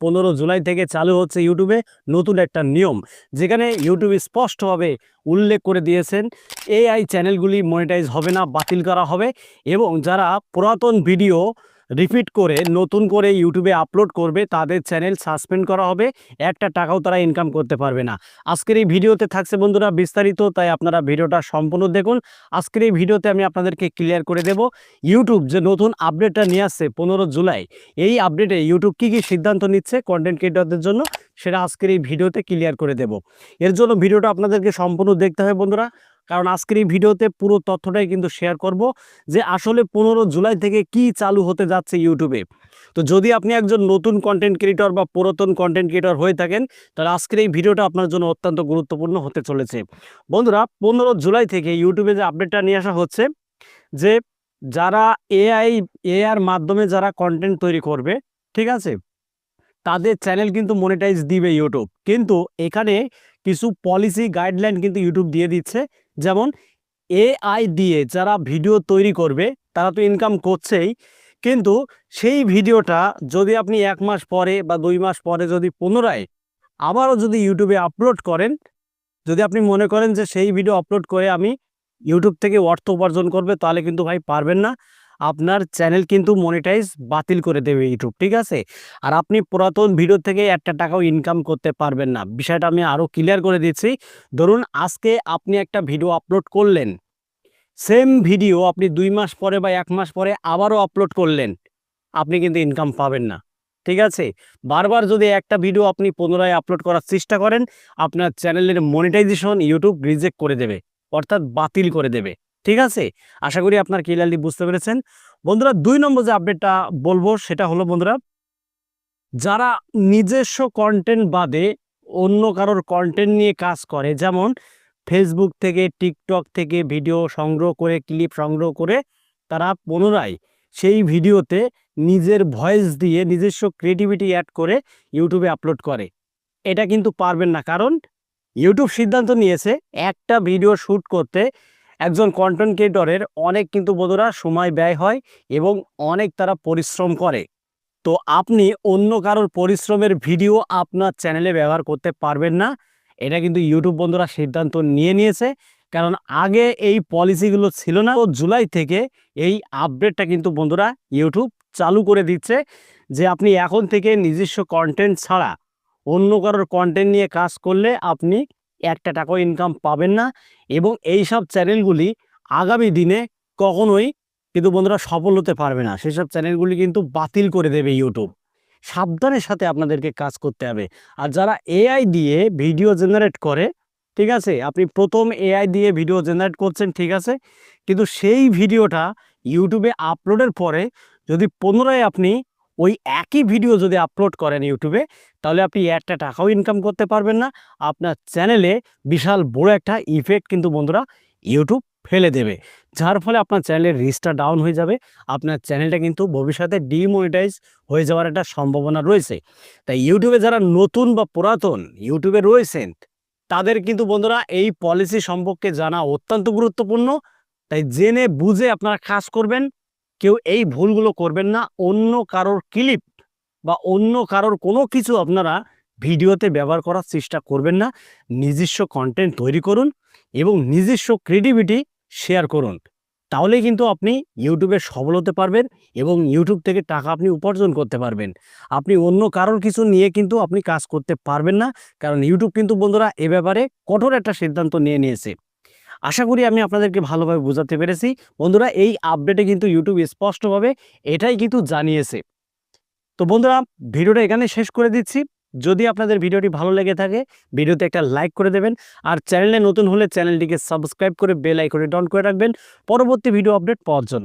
পনেরো জুলাই থেকে চালু হচ্ছে ইউটিউবে নতুন একটা নিয়ম, যেখানে ইউটিউব স্পষ্টভাবে উল্লেখ করে দিয়েছেন এআই চ্যানেলগুলি মনিটাইজ হবে না, বাতিল করা হবে এবং যারা পুরাতন ভিডিও রিপিট করে নতুন করে ইউটিউবে আপলোড করবে, তাদের চ্যানেল সাসপেন্ড করা হবে, একটা টাকাও তারা ইনকাম করতে পারবে না। আজকের এই ভিডিওতে থাকছে বন্ধুরা বিস্তারিত, তাই আপনারা ভিডিওটা সম্পূর্ণ দেখুন। আজকের এই ভিডিওতে আমি আপনাদেরকে ক্লিয়ার করে দেব ইউটিউব যে নতুন আপডেটটা নিয়ে আসছে পনেরো জুলাই, এই আপডেটে ইউটিউব কী কী সিদ্ধান্ত নিচ্ছে কন্টেন্ট ক্রিয়েটরদের জন্য, সেটা আজকের এই ভিডিওতে ক্লিয়ার করে দেব। এর জন্য ভিডিওটা আপনাদেরকে সম্পূর্ণ দেখতে হবে বন্ধুরা। কারণ আজকের এই ভিডিওতে পুরো তথ্যটাই কিন্তু শেয়ার করব যে আসলে পনেরো জুলাই থেকে কি চালু হতে যাচ্ছে ইউটিউবে তো যদি আপনি একজন নতুন কন্টেন্ট ক্রিয়েটর বা পুরাতন কন্টেন্ট ক্রিয়েটর হয়ে থাকেন, তাহলে আজকের এই ভিডিওটা আপনার জন্য অত্যন্ত গুরুত্বপূর্ণ হতে চলেছে। বন্ধুরা, পনেরো জুলাই থেকে ইউটিউবে যে আপডেটটা নিয়ে আসা হচ্ছে, যে যারা এআই এআর মাধ্যমে যারা কন্টেন্ট তৈরি করবে, ঠিক আছে? তাদের চ্যানেল কিন্তু মনিটাইজ দিবে ইউটিউব কিন্তু এখানে কিছু পলিসি গাইডলাইন কিন্তু ইউটিউব দিয়ে দিচ্ছে। যেমন এআই দিয়ে যারা ভিডিও তৈরি করবে, তারা তো ইনকাম করছেই। কিন্তু সেই ভিডিওটা যদি আপনি এক মাস পরে বা দুই মাস পরে যদি পুনরায় আবারও যদি ইউটিউবে আপলোড করেন, যদি আপনি মনে করেন যে সেই ভিডিও আপলোড করে আমি ইউটিউব থেকে অর্থ উপার্জন করবে, তাহলে কিন্তু ভাই পারবেন না। আপনার চ্যানেল কিন্তু মনিটাইজ বাতিল করে দেবে ইউটিউব ঠিক আছে? আর আপনি পুরাতন ভিডিও থেকে একটা টাকাও ইনকাম করতে পারবেন না। বিষয়টা আমি আরও ক্লিয়ার করে দিচ্ছি। ধরুন, আজকে আপনি একটা ভিডিও আপলোড করলেন। সেম ভিডিও আপনি দুই মাস পরে বা এক মাস পরে আবারও আপলোড করলেন। আপনি কিন্তু ইনকাম পাবেন না, ঠিক আছে? বারবার যদি একটা ভিডিও আপনি পুনরায় আপলোড করার চেষ্টা করেন, আপনার চ্যানেলের মনিটাইজেশন ইউটিউব রিজেক্ট করে দেবে, অর্থাৎ বাতিল করে দেবে। ঠিক আছে? আশা করি আপনার ক্লিয়ারলি বুঝতে পেরেছেন। বন্ধুরা, দুই নম্বর যে আপডেটটা বলব, সেটা হলো বন্ধুরা, যারা নিজস্ব কন্টেন্ট বাদে অন্য কারোর কন্টেন্ট নিয়ে কাজ করে, যেমন ফেসবুক থেকে টিকটক থেকে ভিডিও সংগ্রহ করে ক্লিপ সংগ্রহ করে, তারা পুনরায় সেই ভিডিওতে নিজের ভয়েস দিয়ে, নিজস্ব ক্রিয়েটিভিটি অ্যাড করে ইউটিউবে আপলোড করে। এটা কিন্তু পারবেন না। কারণ ইউটিউব সিদ্ধান্ত নিয়েছে, একটা ভিডিও শ্যুট করতে একজন কন্টেন্ট ক্রিয়েটরের অনেক কিন্তু বন্ধুরা সময় ব্যয় হয় এবং অনেক তারা পরিশ্রম করে। তো আপনি অন্য কারোর পরিশ্রমের ভিডিও আপনার চ্যানেলে ব্যবহার করতে পারবেন না। এটা কিন্তু ইউটিউব বন্ধুরা সিদ্ধান্ত নিয়ে নিয়েছে। কারণ আগে এই পলিসিগুলো ছিল না। তো জুলাই থেকে এই আপডেটটা কিন্তু বন্ধুরা ইউটিউব চালু করে দিচ্ছে যে আপনি এখন থেকে নিজস্ব কন্টেন্ট ছাড়া অন্য কারোর কন্টেন্ট নিয়ে কাজ করলে আপনি একটা টাকাও ইনকাম পাবেন না। এবং এই সব চ্যানেলগুলি আগামী দিনে কখনোই কিন্তু বন্ধুরা সফল হতে পারবে না। সেসব চ্যানেলগুলি কিন্তু বাতিল করে দেবে ইউটিউব সাবধানের সাথে আপনাদেরকে কাজ করতে হবে। আর যারা এআই দিয়ে ভিডিও জেনারেট করে, ঠিক আছে? আপনি প্রথম এআই দিয়ে ভিডিও জেনারেট করছেন, ঠিক আছে? কিন্তু সেই ভিডিওটা ইউটিউবে আপলোডের পরে যদি পুনরায় আপনি ওই একই ভিডিও যদি আপলোড করেন ইউটিউবে তাহলে আপনি একটা টাকাও ইনকাম করতে পারবেন না। আপনার চ্যানেলে বিশাল বড় একটা ইফেক্ট কিন্তু বন্ধুরা ইউটিউব ফেলে দেবে। যার ফলে আপনার চ্যানেলের রিচটা ডাউন হয়ে যাবে। আপনার চ্যানেলটা কিন্তু ভবিষ্যতে ডিমনিটাইজ হয়ে যাওয়ার একটা সম্ভাবনা রয়েছে। তাই ইউটিউবে যারা নতুন বা পুরাতন ইউটিউবে রয়েছেন, তাদের কিন্তু বন্ধুরা এই পলিসি সম্পর্কে জানা অত্যন্ত গুরুত্বপূর্ণ। তাই জেনে বুঝে আপনারা কাজ করবেন। কেউ এই ভুলগুলো করবেন না। অন্য কারোর ক্লিপ বা অন্য কারোর কোনো কিছু আপনারা ভিডিওতে ব্যবহার করার চেষ্টা করবেন না। নিজস্ব কন্টেন্ট তৈরি করুন এবং নিজস্ব ক্রিয়েটিভিটি শেয়ার করুন। তাহলে কিন্তু আপনি ইউটিউবে সফল হতে পারবেন এবং ইউটিউব থেকে টাকা আপনি উপার্জন করতে পারবেন। আপনি অন্য কারোর কিছু নিয়ে কিন্তু আপনি কাজ করতে পারবেন না, কারণ ইউটিউব কিন্তু বন্ধুরা এ ব্যাপারে কঠোর একটা সিদ্ধান্ত নিয়ে নিয়েছে। আশা করি আমি আপনাদেরকে ভালোভাবে বোঝাতে পেরেছি। বন্ধুরা, এই আপডেটে কিন্তু ইউটিউব স্পষ্টভাবে এটাই কিন্তু জানিয়েছে। তো বন্ধুরা, ভিডিওটা এখানে শেষ করে দিচ্ছি। যদি আপনাদের ভিডিওটি ভালো লেগে থাকে, ভিডিওতে একটা লাইক করে দেবেন আর চ্যানেলে নতুন হলে চ্যানেলটিকে সাবস্ক্রাইব করে বেল আইকনে ডন করে রাখবেন। পরবর্তী ভিডিও আপডেট পাওয়ার জন্য।